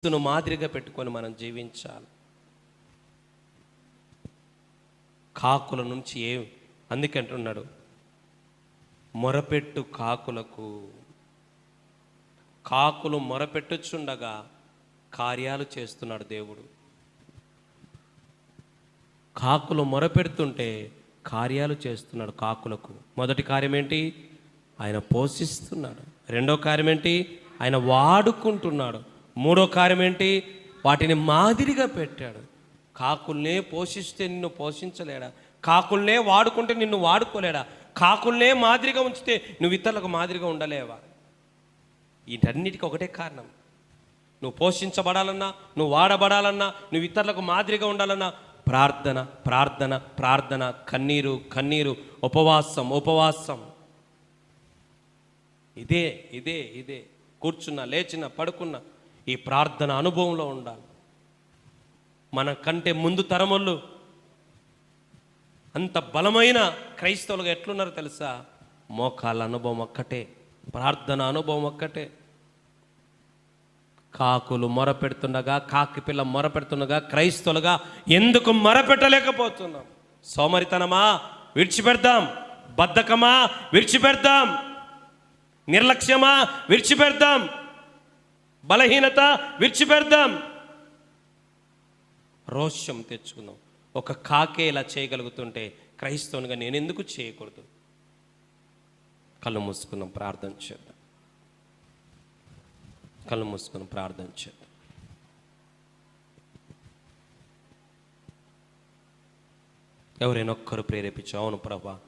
క్రీస్తును మాదిరిగా పెట్టుకొని మనం జీవించాలి. కాకుల నుంచి ఏ అందుకంటున్నాడు? మొరపెట్టు కాకులకు. కాకులు మొరపెట్టుచుండగా కార్యాలు చేస్తున్నాడు దేవుడు. కాకులు మొరపెడుతుంటే కార్యాలు చేస్తున్నాడు కాకులకు. మొదటి కార్యం ఏంటి ఆయన పోషిస్తున్నాడు. రెండో కార్యం ఏంటి ఆయన వాడుకుంటున్నాడు. మూడో కార్యం ఏంటి వాటిని మాదిరిగా పెట్టాడు. కాకుల్నే పోషిస్తే నిన్ను పోషించలేడా? కాకుల్నే వాడుకుంటే నిన్ను వాడుకోలేడా? కాకుల్నే మాదిరిగా ఉంచితే నువ్వు ఇతరులకు మాదిరిగా ఉండలేవా? వీటన్నిటికీ ఒకటే కారణం. నువ్వు పోషించబడాలన్నా నువ్వు వాడబడాలన్నా నువ్వు ఇతరులకు మాదిరిగా ఉండాలన్నా ప్రార్థన ప్రార్థన ప్రార్థన కన్నీరు కన్నీరు ఉపవాసం ఉపవాసం. ఇదే ఇదే ఇదే. కూర్చున్నా లేచిన పడుకున్నా ఈ ప్రార్థన అనుభవంలో ఉండాలి. మన కంటే ముందు తరములు అంత బలమైన క్రైస్తవులుగా ఎట్లున్నారో తెలుసా? మోకాల అనుభవం ఒక్కటే ప్రార్థన అనుభవం ఒక్కటే. కాకులు మొరపెడుతుండగా కాకి పిల్ల మొరపెడుతుండగా క్రైస్తవులుగా ఎందుకు మొరపెట్టలేకపోతున్నాం? సోమరితనమా? విడిచిపెడదాం. బద్ధకమా? విడిచిపెడదాం. నిర్లక్ష్యమా? విడిచిపెడదాం. బలహీనత విడిచిపెడదాం. రోషం తెచ్చుకుందాం. ఒక కాకే ఇలా చేయగలుగుతుంటే క్రైస్తవునిగా నేను ఎందుకు చేయకూడదు? కళ్ళు మూసుకుందాం ప్రార్థన చేద్దాం. కళ్ళు మూసుకుని ప్రార్థన చేద్దాం. ఎవరైనా ఒక్కరు ప్రేరేపించు అవును ప్రభా.